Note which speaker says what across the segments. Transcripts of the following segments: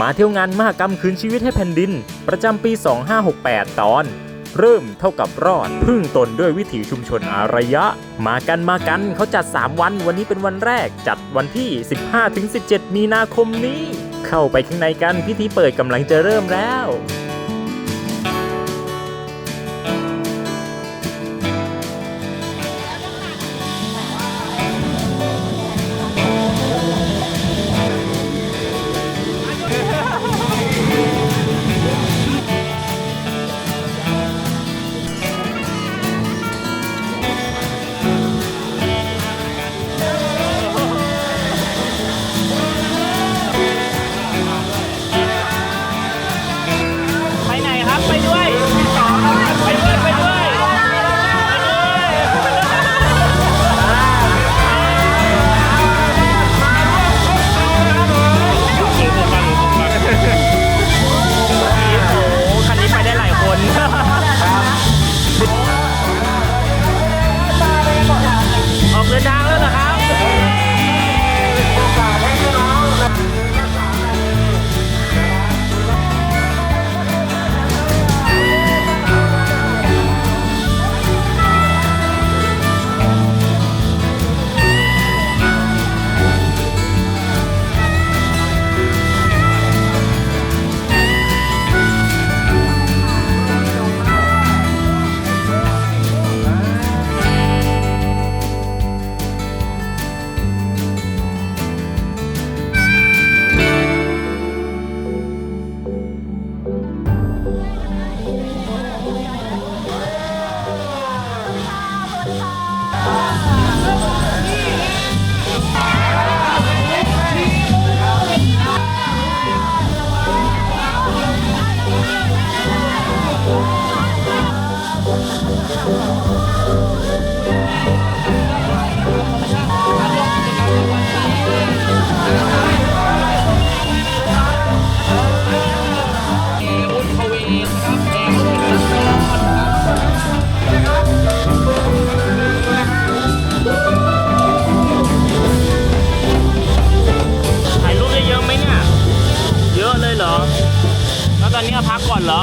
Speaker 1: มาเที่ยวงานมหกรรมคืนชีวิตให้แผ่นดิน ประจำปี 2568 ตอน เริ่มเท่ากับรอด พึ่งตนด้วยวิถีชุมชนอารยะ มากันมากันเขาจัด 3 วันวันนี้เป็นวันแรก จัดวันที่ 15-17 มีนาคมนี้ เข้าไปข้างในกันพิธีเปิดกำลังจะเริ่มแล้ว
Speaker 2: อนนี้พักก่อนเหรอ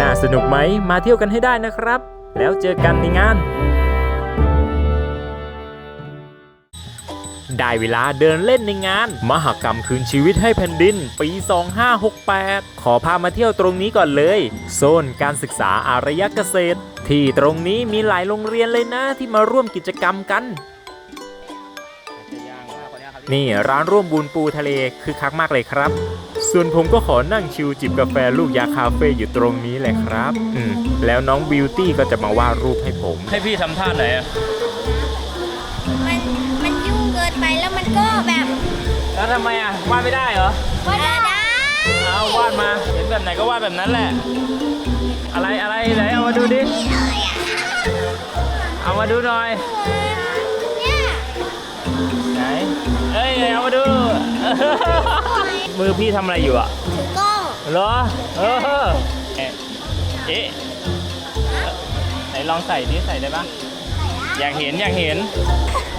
Speaker 1: น่าสนุกไหม มาเที่ยวกันให้ได้นะครับ แล้วเจอกันในงาน ได้เวลาเดินเล่นในงาน มหกรรมคืนชีวิตให้แผ่นดิน ปี 2568 ขอพามาเที่ยวตรงนี้ก่อนเลย โซนการศึกษาอารยเกษตร ที่ตรงนี้มีหลายโรงเรียนเลยนะที่มาร่วมกิจกรรมกันนี่ร้านร่วมบุญปูทะเลคือคักมากเลยครับ ส่วนผมก็ขอนั่งชิลจิบกาแฟลูกยาคาเฟ่อยู่ตรงนี้แหละครับ อืมแล้วน้องบิวตี้ก็จะมาวาดรูปให้ผม
Speaker 2: ให้พี่ทำท่าไหนอะ
Speaker 3: ก็แบบ
Speaker 2: แล้วทำไมอะวาดไม่ได้เหรอ
Speaker 3: ว่าได้
Speaker 2: เอาวาดมาเห็นแบบไหนก็วาดแบบนั้นแหละ อะไรอะไรไหนเอามาดูดิเอามาดูหน่อย
Speaker 3: เนี่ย
Speaker 2: ไหนเอ้ยเอามาดู มือพี่ทำอะไรอยู่อะ
Speaker 3: ถือกล้อง
Speaker 2: เหรอเออเอ๊ะเอ๊ะไหนลองใส่ดิใส่ได้ปะอยากเห็นอยากเห็น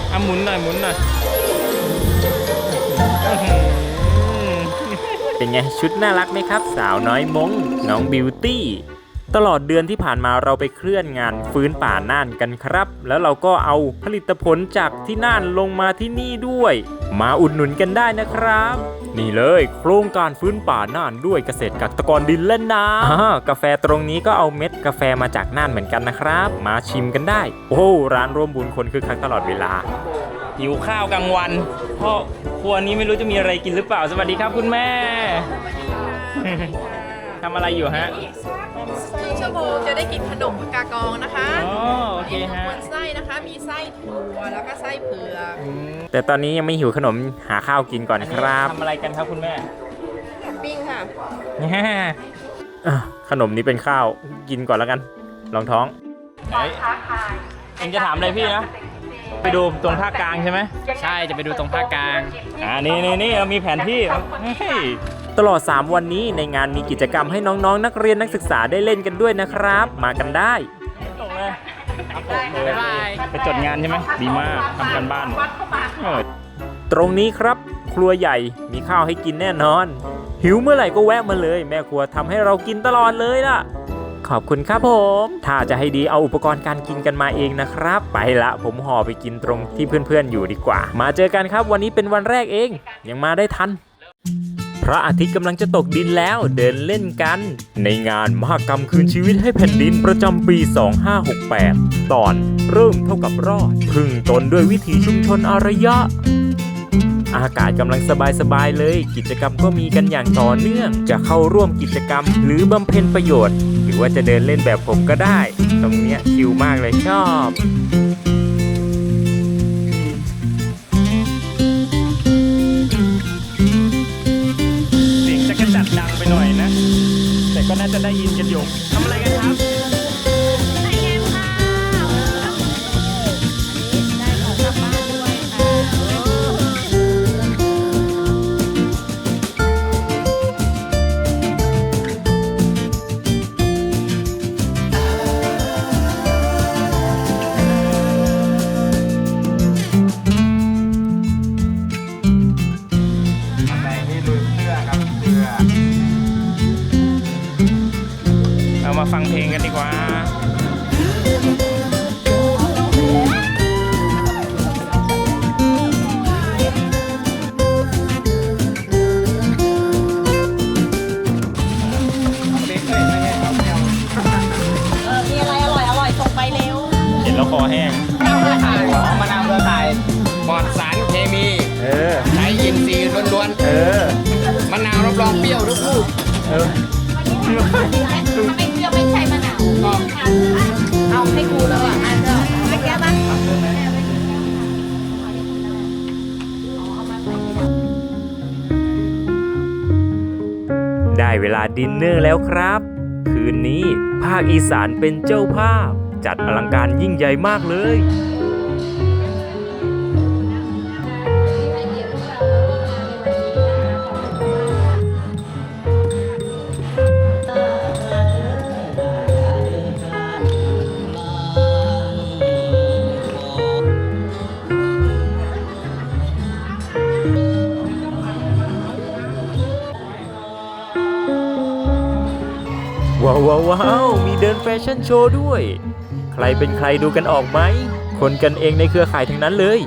Speaker 2: เอาหมุนหน่อยหมุนหน่อยอื้อหือ
Speaker 1: เป็นไงชุดน่ารักไหมครับ สาวน้อยมงน้องบิวตี้ตลอดเดือนที่ผ่านมาเราไปเคลื่อนงานฟื้นป่าน่านกันครับ แล้วเราก็เอาผลิตผลจากที่น่านลงมาที่นี่ด้วย มาอุดหนุนกันได้นะครับ นี่เลยโครงการฟื้นป่าน่านด้วยเกษตรกัตกรดินและน้ำอ่ากาแฟตรงนี้ก็เอาเม็ดกาแฟมาจากน่านเหมือนกันนะครับ มาชิมกันได้ โอ้โหร้านร่วมบุญคนคือคักตลอดเวลา
Speaker 2: หิวข้าวกลางวันเพราะครัวนี้ไม่รู้จะมีอะไรกินหรือเปล่า สวัสดีครับคุณแม่ ทำอะไรอยู่ฮะ
Speaker 4: ครึ่งชั่วโมงจะได้กินขนมกากองนะคะ
Speaker 2: อ๋อโอเคฮะ
Speaker 4: บนไส้นะคะ มีไส้ถั่วแล้วก็ไส้เผือก
Speaker 1: แต่ตอนนี้ยังไม่หิวขนมหาข้าวกินก่อนนะครับ
Speaker 2: ทำอะไรกันครับคุณแม่
Speaker 4: ปิ้งค่ะ
Speaker 1: อะขนมนี้เป็นข้าวกินก่อนแล้วกัน ลองท้อง
Speaker 2: ไหนเอ็งจะถามอะไรพี่นะ ไปดูตรงภาคกลางใช่ไหม
Speaker 5: ใช่จะไปดูตรงภาคกลาง
Speaker 2: อ่านี่นี่นี่เรามีแผนที่เฮ้ย
Speaker 1: ตลอด 3 วันนี้ในงานมีกิจกรรมให้น้องๆนักเรียนนักศึกษาได้เล่นกันด้วยนะครับ มากันได้
Speaker 2: ตรงเลย
Speaker 5: บ๊ายบาย
Speaker 2: ไปจดงานใช่ไหมดีมากทำกันบ้านเออ
Speaker 1: ตรงนี้ครับครัวใหญ่มีข้าวให้กินแน่นอน หิวเมื่อไหร่ก็แวะมาเลย แม่ครัวทำให้เรากินตลอดเลยล่ะ ขอบคุณครับผม ถ้าจะให้ดีเอาอุปกรณ์การกินกันมาเองนะครับ ไปละผมห่อไปกินตรงที่เพื่อนๆอยู่ดีกว่า มาเจอกันครับวันนี้เป็นวันแรกเอง ยังมาได้ทันพระอาทิตย์กำลังจะตกดินแล้วเดินเล่นกัน ในงานมหกรรมคืนชีวิตให้แผ่นดินประจำปี 2568 ตอนเริ่มเท่ากับรอด พึ่งตนด้วยวิถีชุมชนอารยะ อากาศกำลังสบายๆเลย กิจกรรมก็มีกันอย่างต่อเนื่อง จะเข้าร่วมกิจกรรมหรือบำเพ็ญประโยชน์ รือว่าจะเดินเล่นแบบผมก็ได้ ตรงเนี้ยชิลมากเลยชอบ
Speaker 2: เสียงจะกระจัดดังไปหน่อยนะ แต่ก็น่าจะได้ยินกันอยู่ทำอะไรกัน มาฟังเพลงกันดีกว่า
Speaker 4: มีอะไรอร่อยอร่อยส่งไปเร็ว
Speaker 2: เห็นแล้วคอแห้ง
Speaker 5: มะนาวเครือข่ายปลอดสารเคมี
Speaker 2: เออ
Speaker 5: ใช้อินทรีย์ล้วน
Speaker 2: เออ
Speaker 5: ๆมะนาวรับรองเปรี้ยวทุกลูก
Speaker 2: เออ
Speaker 3: เอาให้กูแล้วอะอันเดียวไม่แก้บ้าง
Speaker 1: ได้เวลาดินเนอร์แล้วครับ คืนนี้ภาคอีสานเป็นเจ้าภาพ จัดอลังการยิ่งใหญ่มากเลย ว้าวว้าวมีเดินแฟชั่นโชว์ด้วย ใครเป็นใครดูกันออกไหม คนกันเองในเครือข่ายทั้งนั้นเลย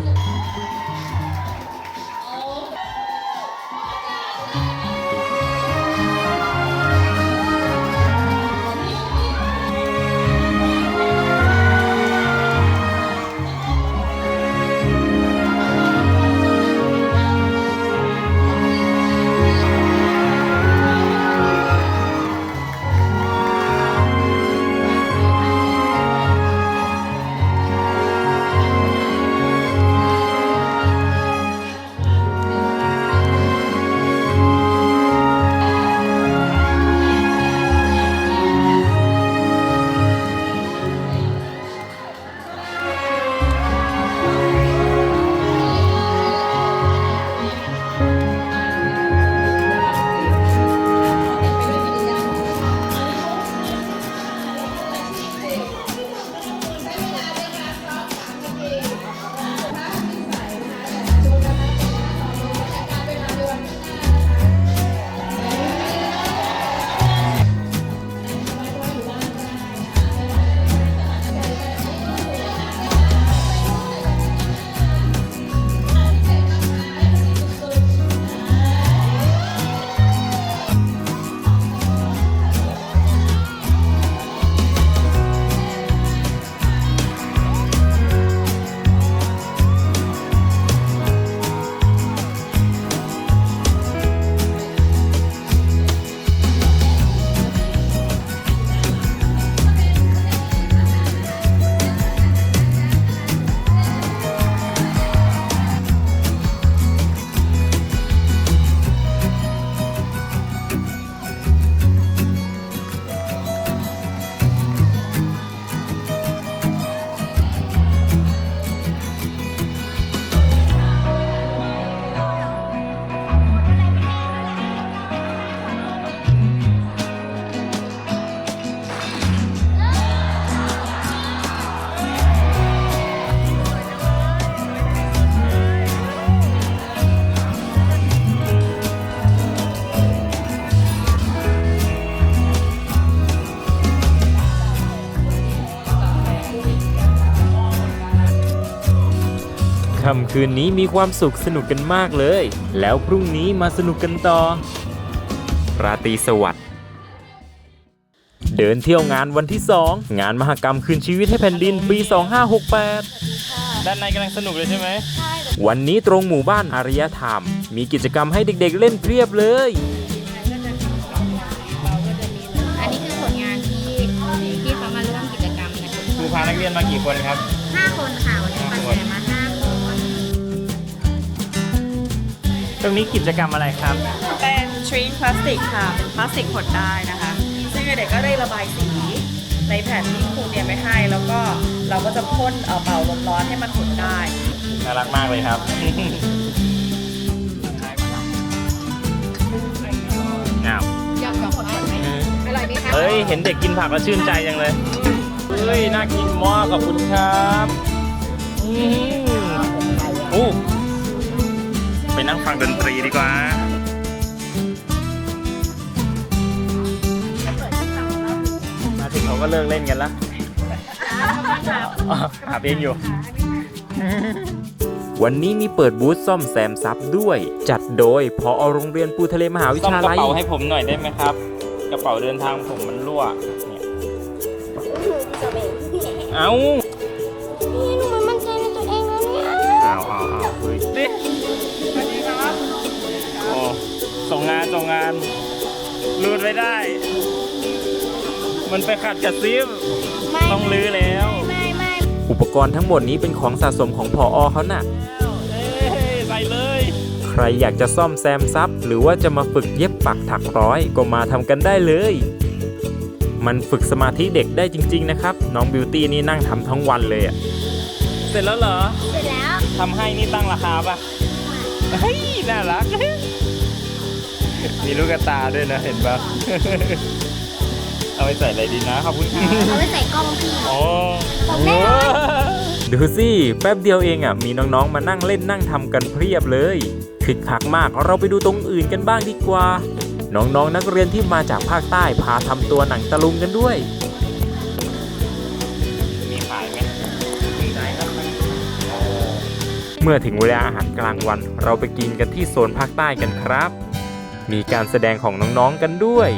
Speaker 1: ค่ำคืนนี้มีความสุขสนุกกันมากเลย แล้วพรุ่งนี้มาสนุกกันต่อ ราตรีสวัสดิ์เดินเที่ยวงานวันที่ 2 งานมหกรรมคืนชีวิตให้แผ่นดินปี 2568
Speaker 2: ด้านในกำลังสนุกเลยใช่ไหม
Speaker 1: วันนี้ตรงหมู่บ้านอารยธรรม มีกิจกรรมให้เด็กๆเล่นเพียบเลย
Speaker 3: อันนี้คือผลงานที่ที่เขามาร่วมกิจกรรมนะคะ
Speaker 2: ครูพานักเรียนมากี่คนครับ
Speaker 3: ห้าคนค่ะ
Speaker 2: ตรงนี้กิจกรรมอะไรครับ
Speaker 4: เป็นทรีนพลาสติกค่ะ เป็นพลาสติกหดได้นะคะ ซึ่งเด็กก็ได้ระบายสีในแผ่นที่ครูเตรียมไว้ให้ แล้วก็เราก็จะพ่นเอ่อเป่าลมร้อนให้มันหดได้
Speaker 2: น่ารักมากเลยครับ อ้าว
Speaker 3: ยอมกับคนไหมอร่อยไหมคะ
Speaker 2: เฮ้ย เห็นเด็กกินผักแล้วชื่นใจจังเลย เฮ้ย น่ากินมากขอบคุณครับ อืมอู้ ไปนั่งฟังดนตรีดีกว่า มาถึงเขาก็เลิกเล่นกันแล้วอ๋ออาบเองอยู่
Speaker 1: วันนี้มีเปิดบูธซ่อมแซมซับด้วย จัดโดยพอโรงเรียนปูทะเลมหาวิ
Speaker 2: ซ่อม
Speaker 1: ทยาก
Speaker 2: ระ
Speaker 1: ลัย
Speaker 2: เป๋าให้ผมหน่อยได้ไหมครับ กระเป๋าเดินทางผมมันรั่วเนี่ยเอา ส่งงานส่งงานรูดไม่ได้ มันไปขัดกับซิม
Speaker 3: ไม่
Speaker 2: ต้องลื้อแล้ว
Speaker 3: ไม่ไม่
Speaker 1: อุปกรณ์ทั้งหมดนี้เป็นของสะสมของพออเขาน่ะ
Speaker 2: เอ้ยใส่เลย
Speaker 1: ใครอยากจะซ่อมแซมซับหรือว่าจะมาฝึกเย็บปักถักร้อยก็มาทำกันได้เลย มันฝึกสมาธิเด็กได้จริง ๆ นะครับ น้องบิวตี้นี่นั่งทำทั้งวันเลยอะ
Speaker 2: เสร็จแล้วเหรอ
Speaker 3: เสร็จแล้ว
Speaker 2: ทำให้นี่ตั้งราคาปะเฮ้ยน่ารัก มีลูกกระตาด้วยนะเห็นปะเอาไปใส่อะไรดีนะขอบคุณครับ
Speaker 3: เอาไปใส่กล้องพี่
Speaker 2: โอ้
Speaker 3: ผมแน่นอน
Speaker 1: ดูสิแป๊บเดียวเองอะ มีน้องๆมานั่งเล่นนั่งทำกันเพียบเลยคึกคักมากเราไปดูตรงอื่นกันบ้างดีกว่า น้องๆนักเรียนที่มาจากภาคใต้พาทำตัวหนังตะลุงกันด้วย
Speaker 2: มีขายไหมมีขายครับ
Speaker 1: เมื่อถึงเวลาอาหารกลางวัน เราไปกินกันที่โซนภาคใต้กันครับ มีการแสดงของน้องๆกันด้วย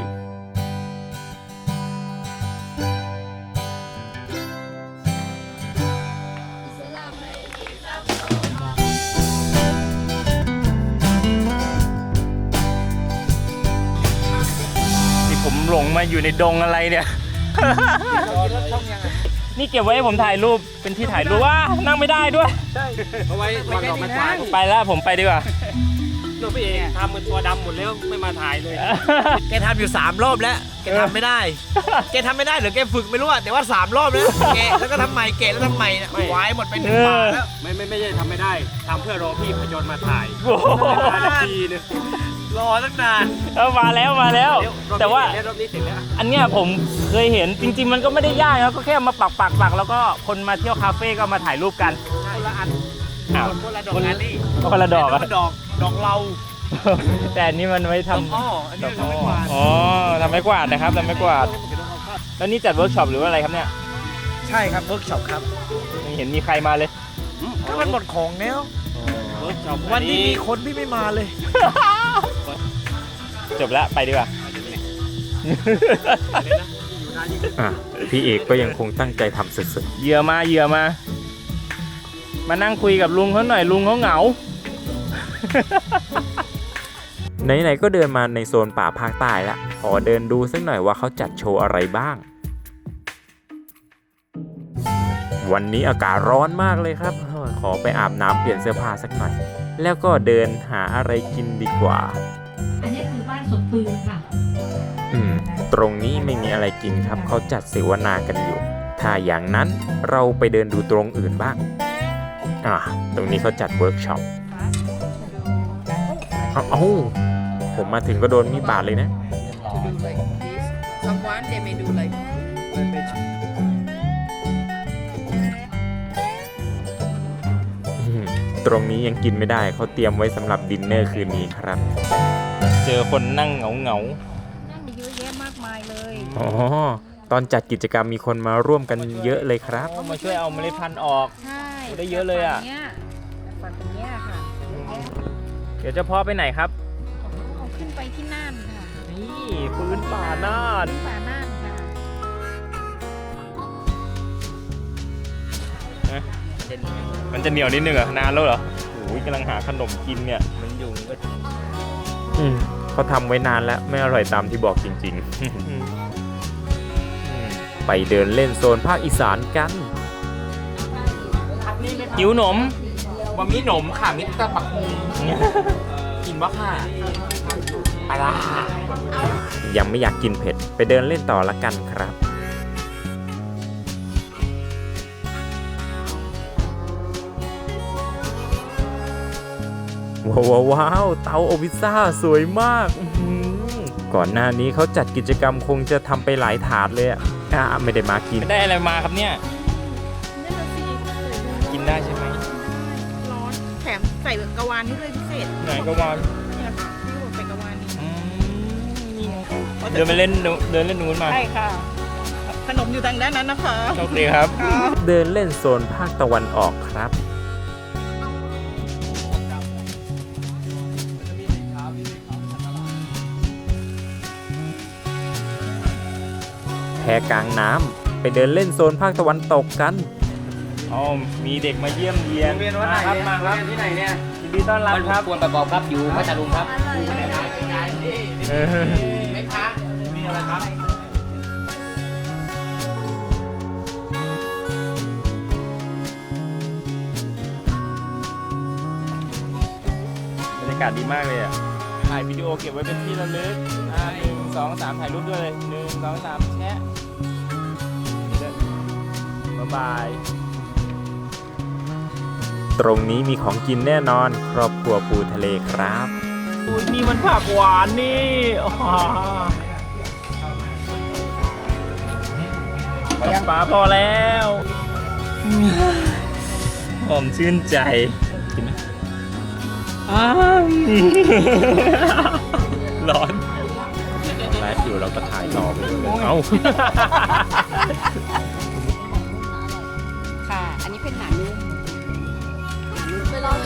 Speaker 2: นี่ผมหลงมาอยู่ในดงอะไรเนี่ย นี่เก็บไว้ให้ผมถ่ายรูปเป็นที่ถ่ายรูปว่านั่งไม่ได้ด้วย
Speaker 5: เอาไว้วางดอกไม้ไฟ
Speaker 2: ไปแล้วผมไปดีกว่า
Speaker 5: ตัวพี่เองทำเหมือนตัวดำหมดแล้วไม่มาถ่ายเลย แกทำอยู่ 3 รอบแล้ว แกทำไม่ได้ แกทำไม่ได้หรือแกฝึกไม่รู้อะแต่ว่า 3 รอบแล้วแกะแล้วก็ทำใหม่แกะแล้วทำใหม่นะวายหมดไปหนึ่งบาทแล้วไม่ไม่ไม่ใช่ทำไม่ได้ทำเพื่อรอพี่พยนต์มาถ่าย
Speaker 2: โอ้โห
Speaker 5: นาทีนึงรอตั้งนาน
Speaker 2: เอามาแล้วมาแล้ว
Speaker 5: เดี๋ยวรอบนี้
Speaker 2: แต่ว่า
Speaker 5: เสร็จแล้วรอบนี้เสร็จแล้ว
Speaker 2: อันเนี้ยผมเคยเห็นจริง ๆ มันก็ไม่ได้ยากนะก็แค่มาปักปักปักแล้วก็คนมาเที่ยวคาเฟ่ก็มาถ่ายรูปกัน
Speaker 5: คนละอัน
Speaker 2: อ้าว
Speaker 5: คนละดอกงานนี่
Speaker 2: คนละดอก
Speaker 5: แต่
Speaker 2: อะ
Speaker 5: ว่าดอกดอกเรา
Speaker 2: แต่อันนี้มันไว้
Speaker 5: ดอก
Speaker 2: ทำ
Speaker 5: อ้ออันนี้เราไม่กวาด
Speaker 2: อ๋อทำไม้กวาดนะครับทำไม้กวาด แล้วนี่จัดเวิร์กช็อปหรือว่าอะไรครับเนี่ย
Speaker 5: ใช่ครับเวิร์กช็อปครับ
Speaker 2: ไม่เห็นมีใครมาเลย
Speaker 5: ก็มันหมดของแล้ววันที่มีคนพี่ไม่มาเลย
Speaker 2: จบแล้วไปดีกว่า
Speaker 1: อะพี่เอกก็ยังคงตั้งใจทำสุด
Speaker 2: เหยื่อมาเหยื่อมา มานั่งคุยกับลุงเขาหน่อยลุงเขาเหงา
Speaker 1: ๆไหนๆก็เดินมาในโซนป่าภาคใต้ละขอเดินดูสักหน่อยว่าเขาจัดโชว์อะไรบ้าง วันนี้อากาศร้อนมากเลยครับเฮ้ยขอไปอาบน้ำเปลี่ยนเสื้อผ้าสักหน่อย แล้วก็เดินหาอะไรกินดีกว่า
Speaker 6: อันนี้คือบ้านสวนปืนค่ะ
Speaker 1: อืม ตรงนี้ไม่มีอะไรกินครับเขาจัดเสวนากันอยู่ ถ้าอย่างนั้นเราไปเดินดูตรงอื่นบ้าง อ่าตรงนี้เขาจัดเวิร์กช็อปเอาเอาผมมาถึงก็โดนมีดบาดเลยนะ
Speaker 4: to do like this someone they may do like
Speaker 1: อืมตรงนี้ยังกินไม่ได้เขาเตรียมไว้สำหรับดินเนอร์คืนนี้ครับ
Speaker 2: เจอคนนั่งเหงาเหงา
Speaker 3: นั่นเยอะแยะมากมายเลย
Speaker 1: อ๋อตอนจัดกิจกรรมมีคนมาร่วมกันเยอะเลยครับ
Speaker 2: ๆมาช่วยเอาเมล็ดพันธุ์ออก
Speaker 3: ใช่
Speaker 2: ได้เยอะเลยอะ
Speaker 3: นี่
Speaker 1: เดี๋ยวเจะพ่อไปไหนครับ
Speaker 3: เอาขึ้นไปที่น่านค่ะ
Speaker 1: นี่ฟื้นป่าน่าน
Speaker 3: ป่าน่านค่ะ
Speaker 1: มันจะเหนียวนิดนึงเหรอนานแล้วเหรอโอ้ยกำลังหาขนมกินเนี่ย
Speaker 5: มันยุงก็
Speaker 1: อืมเขาทำไว้นานแล้ว ไม่อร่อยตามที่บอกจริงๆอืมไปเดินเล่นโซนภาคอีสานกัน หิวหนม
Speaker 5: ว่ามีหนมค่ะมิตรปักหุงกินวะค่ะปลาร้า
Speaker 1: ยังไม่อยากกินเผ็ด ไปเดินเล่นต่อละกันครับ ว้าวว้าวว้าวเตาอบพิซซ่าสวยมากอื้อหือก่อนหน้านี้เขาจัดกิจกรรมคงจะทำไปหลายถาดเลยอะอะ ไม่ได้มากิน ได้อะไรมาครับเนี่ย
Speaker 3: นั่นน่ะสิ
Speaker 1: กิ นได้ใช่ไหม
Speaker 4: ร้อนแถมใส่กระวานให้ด้วยพิเศษ
Speaker 1: ไหนก็วาง
Speaker 4: เนี่ยค่ะที่ผมใส่กระวานนี้
Speaker 1: เดินไปเล่นนู้นเดินเล่นนู้นมา
Speaker 4: ใช่ค่ะ ขนมอยู่ทางด้านนั้นนะคะ
Speaker 1: โชคดีครับ เดินเล่นโซนภาคตะวันออกครับแพกลางน้ำไปเดินเล่นโซนภาคตะวันตกกัน อ๋อมีเด็กมาเยี่ยมเยียน
Speaker 5: เรียนวัดไหน
Speaker 1: ครับมาครับ
Speaker 5: ที่ไหนเนี่ย
Speaker 1: ยินดีต้อนรับครับ
Speaker 5: ควรประกอบครับอยู่พัทลุงครับ
Speaker 1: เออ
Speaker 5: ไม่ค้านี่อะไรครับ
Speaker 1: บรรยากาศดีมากเลยอะถ่ายวิดีโอเก็บไว้เป็นที่ระลึกอ่าหนึ่งสองสามถ่ายรูปด้วยเลยหนึ่งสองสามแชะบ๊ายบาย ตรงนี้มีของกินแน่นอน ครอบครัวปูทะเลครับนี่มันผักหวานนี่ปลาพอแล้วหอมชื่นใจกินไหมอ้าวร้อนไลฟ์อยู่เราก็ถ่ายต่อไปเลยเอ้า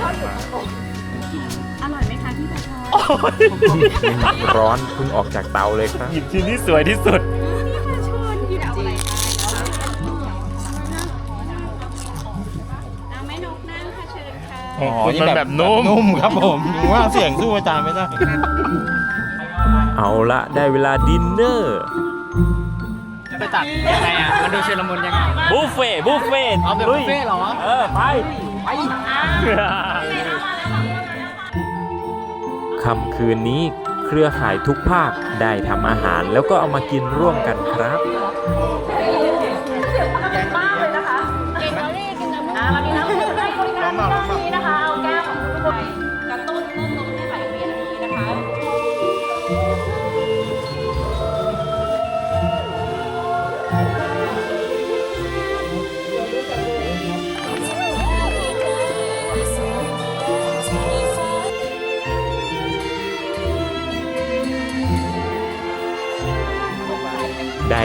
Speaker 3: ชอบอยู่ข้างบนอร่อยไหมคะพี่ประชา
Speaker 1: ร้อนเพิ่งออกจากเตาเลยครับ หยิบชิ้นที่สวยที่สุด
Speaker 3: พี่เอาอะไรเอาไหมนกนั่งค่ะเชิญค่ะ
Speaker 1: อ๋อมันแบบนุ่ม
Speaker 2: นุ่มครับผมว่าเสียงสู้อาจารย์ไม่ได้
Speaker 1: เอาละได้เวลาดินเนอร์
Speaker 5: ไปตัดยังไงอะ มันดูเชลมุนยังไง
Speaker 1: บุฟเฟ่ต์บุฟเฟ่ต์
Speaker 5: เอาเป็นบุฟเฟ่ต์เหรอ
Speaker 1: เออไป
Speaker 5: ไป
Speaker 1: ค่ำคืนนี้เครือข่ายทุกภาคได้ทำอาหารแล้วก็เอามากินร่วมกันครับ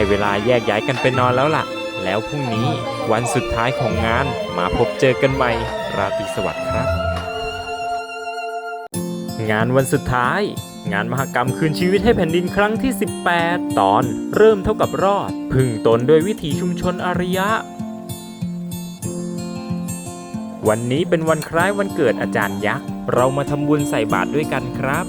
Speaker 3: เวลา
Speaker 1: แยกย้ายกันไปนอนแล้วล่ะ แล้วพรุ่งนี้วันสุดท้ายของงานมาพบเจอกันใหม่ ราตรีสวัสดิ์ครับ งานวันสุดท้าย งานมหกรรมคืนชีวิตให้แผ่นดินครั้งที่ 18 ตอนเริ่มเท่ากับรอด พึ่งตนด้วยวิถีชุมชนอารยะ วันนี้เป็นวันคล้ายวันเกิดอาจารย์ยักษ์ เรามาทำบุญใส่บาตรด้วยกันครับ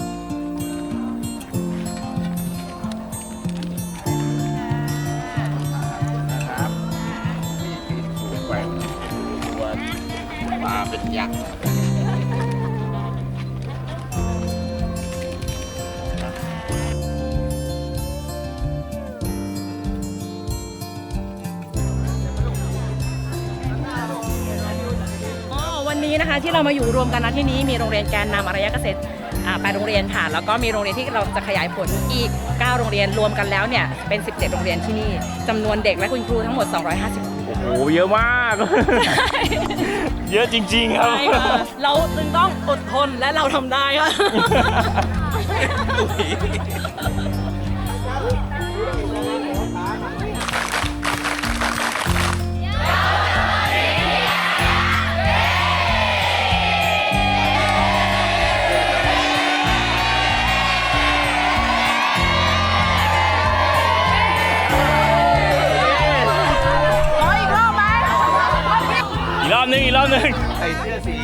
Speaker 5: น
Speaker 4: นี้นะคะที่เรามาอยู่รวมกันนะที่นี้มีโรงเรียนแกนนำอารยะเกษตรอ่าแปดโรงเรียนค่ะ แล้วก็มีโรงเรียนที่เราจะขยายผลอีก 9 โรงเรียนรวมกันแล้วเนี่ยเป็น 17 โรงเรียนที่นี่จำนวนเด็กและคุณครูทั้งหมด 250
Speaker 1: โอ้โหเยอะมาก เยอะจริงๆครับ
Speaker 4: ใช่ค่ะเราจึงต้องอดทนและเราทำได้ค่ะ
Speaker 2: หนึ่ง
Speaker 7: ใส่เสื้อสี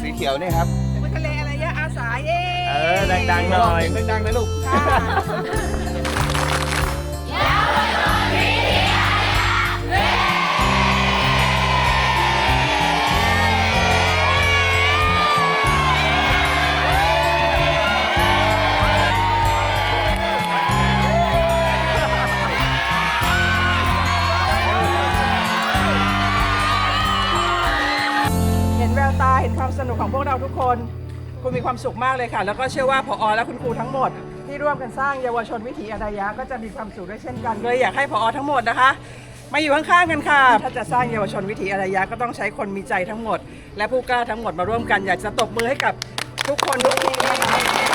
Speaker 7: สีเขียวนี่ครับ
Speaker 4: ทะเลอะไรยะอาสาเย่
Speaker 2: เออดังๆหน่อย
Speaker 7: ดังๆนะลูก
Speaker 8: เห็นความสนุกของพวกเราทุกคนคุณมีความสุขมากเลยค่ะ แล้วก็เชื่อว่าพอและคุณครูทั้งหมด ที่ร่วมกันสร้างเยาวชนวิถีอารยะก็จะมีความสุขด้วยเช่นกันเลยอยากให้พอทั้งหมดนะคะ มาอยู่ข้างๆกันค่ะ ถ้าจะสร้างเยาวชนวิถีอารยะก็ต้องใช้คนมีใจทั้งหมด และผู้กล้าทั้งหมดมาร่วมกันอยากจะตบมือให้กับทุกคนทุกทีมน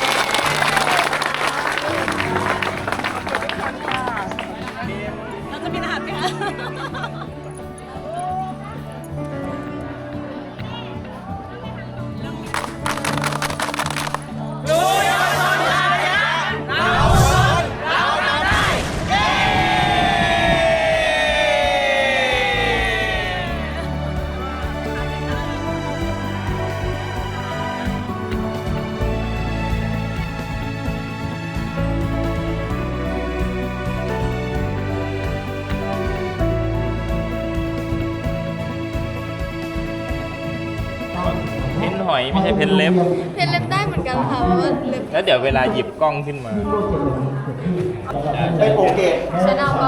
Speaker 9: ว่าเล็บ
Speaker 2: แล้วเดี๋ยวเวลาหยิบกล้องขึ้นมา
Speaker 7: ไม่โปรเกต
Speaker 9: ใช้ดาวก็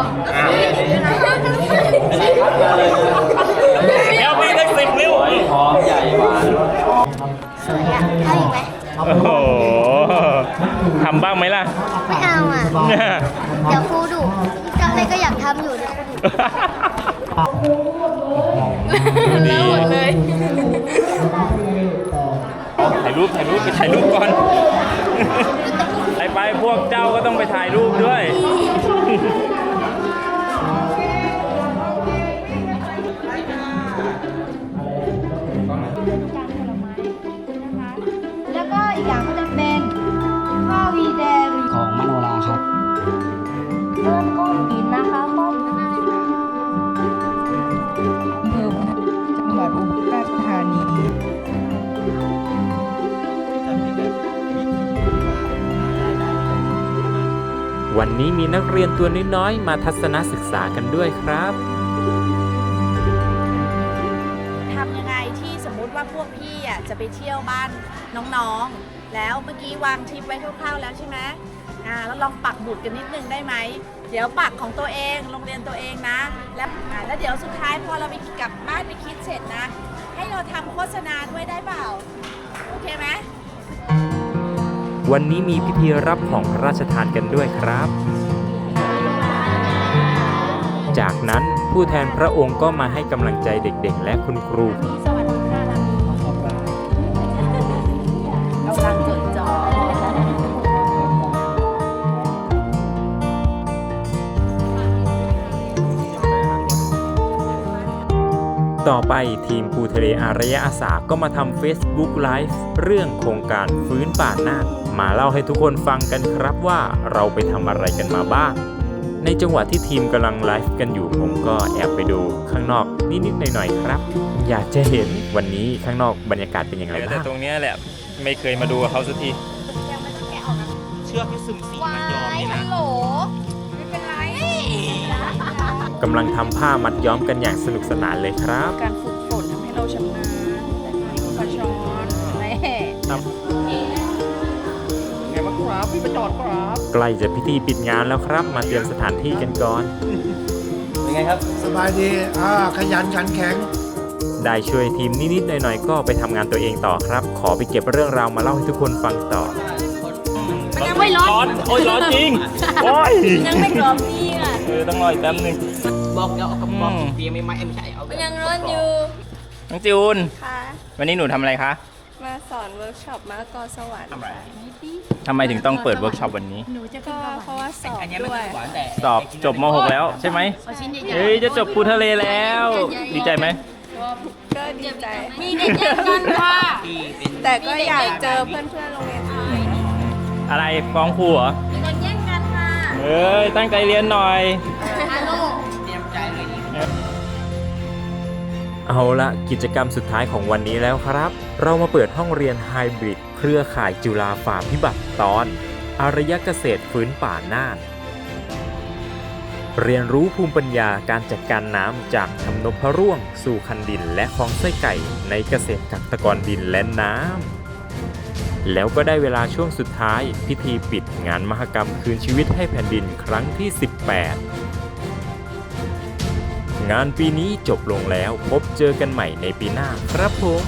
Speaker 2: เดี๋ยวพี่สักสิบนิ้ว
Speaker 7: หอมใหญ่หวาน
Speaker 9: สวยอะเอาอีกไหม
Speaker 2: โอ้โหทำบ้างไหมล่ะ
Speaker 9: ไม่เอาอะ เดี๋ยวครูดุจำเลยก็อยากทำอยู่เดี๋ยวครูดุเลอะหมดเลย
Speaker 2: ถ่ายรูปถ่ายรูปไปถ่ายรูปก่อน ไปไปพวกเจ้าก็ต้องไปถ่ายรูปด้วย
Speaker 9: วัน
Speaker 10: นี้
Speaker 1: มีนักเรียนตัวน้อยๆ มาทัศนศึกษากันด้วยครับ
Speaker 3: ทำยังไงที่สมมุติว่าพวกพี่อะจะไปเที่ยวบ้านน้องๆ แล้วเมื่อกี้วางทริปไว้คร่าวๆแล้วใช่ไหมอ่าแล้วลองปักหมุดกันนิดนึงได้ไหม เดี๋ยวปักของตัวเองโรงเรียนตัวเองนะ แล้วอ่าแล้วเดี๋ยวสุดท้ายพอเราไปกลับบ้านไปคิดเสร็จนะ ให้เราทำโฆษณาด้วยได้เปล่า โอเคไหม
Speaker 1: วันนี้มีพิธีรับของพระราชทานกันด้วยครับ จากนั้นผู้แทนพระองค์ก็มาให้กำลังใจเด็กๆ และคุณครู ต่อไปทีมภูทะเลอารยะอาสาก็มาทำ Facebook Live เรื่องโครงการฟื้นป่านาน มาเล่าให้ทุกคนฟังกันครับว่าเราไปทำอะไรกันมาบ้าง ในจังหวะที่ทีมกำลังไลฟ์กันอยู่ผมก็แอบไปดูข้างนอกนิดๆหน่อยๆครับ อยากจะเห็นวันนี้ข้างนอกบรรยากาศเป็นยังไง
Speaker 2: แต่
Speaker 1: บ้าง
Speaker 2: ตรงเนี้ยแหละไม่เคยมาดูกับเขาสักที
Speaker 5: เชือกที่ซึมสีมันยอมนี่นะ
Speaker 9: โหลไม่เป็นไร
Speaker 1: กำลังทำผ้ามัดย้อมกันอย่างสนุกสนานเลยครับ
Speaker 4: การฝึกฝนทำให้เราชำนาญแต่ทีนี้ก็ช้อนแม่
Speaker 7: ไง บ้างครับพี่ประจอดครับ
Speaker 1: ใกล้จะพิธีปิดงานแล้วครับ มาเตรียมสถานที่กันก่อน
Speaker 7: เป็นไงครับ
Speaker 11: สบายดีอ่าขยันขันแข็ง
Speaker 1: ได้ช่วยทีมนิดๆหน่อยๆก็ไปทำงานตัวเองต่อครับ ขอไปเก็บเรื่องราวมาเล่าให้ทุกคนฟังต่อ
Speaker 3: มันยังไม่ร้อน
Speaker 2: ร้อนโอ้ยร้อนจริง โอ้ย
Speaker 3: ยังไม่กรอบดีอะ
Speaker 2: เออต้องรออีกแป๊บหนึง
Speaker 5: บอกเดี๋ยวเอากระบอก
Speaker 2: อืม
Speaker 5: เตรียมไม่ไม่ไม่ใช่เอา
Speaker 9: มันยังร้อนอยู่
Speaker 2: น้องจูน
Speaker 9: ค่ะ
Speaker 2: วันนี้หนูทำอะไรคะ
Speaker 9: มาสอน เวิร์กช็อปมะละกอสวรรค์
Speaker 2: ทำไมถึงต้องเปิดเวิร์กช็อปวันนี้
Speaker 9: ก็เพราะว่าสอบ
Speaker 5: อันนี้ไม่
Speaker 9: ด้วย
Speaker 5: หวานแต่
Speaker 2: สอบจบม .6 แล้วใช่ไหมเฮ้ยจะจบภูทะเลแล้ว ดีใจไหม
Speaker 9: ก็ดีใจ
Speaker 3: มีเด็กแย่งกันค่ะ
Speaker 5: ที่เป็น
Speaker 9: แต่ก็อยากเจอเพื่อนๆโรงเรียนอื่น
Speaker 2: อะไรฟ้องครูเหรอ
Speaker 3: มีคนแย่งกันค่ะ
Speaker 2: เอ้ยตั้งใจเรียนหน่อย
Speaker 3: ฮัลโหล
Speaker 5: เตรียมใจเลย
Speaker 1: เอาละกิจกรรมสุดท้ายของวันนี้แล้วครับ เรามาเปิดห้องเรียนไฮบริดเครือข่ายจุฬาฝ่าพิบัติตอน อารยะเกษตรฟื้นป่าน่าน เรียนรู้ภูมิปัญญาการจัดการน้ำจากทำนพพระร่วง สู่คันดินและคลองไส้ไก่ในเกษตรกักตะกรดินและน้ำ แล้วก็ได้เวลาช่วงสุดท้าย พิธีปิดงานมหกรรมคืนชีวิตให้แผ่นดินครั้งที่ 18งานปีนี้จบลงแล้วพบเจอกันใหม่ในปีหน้าครับผม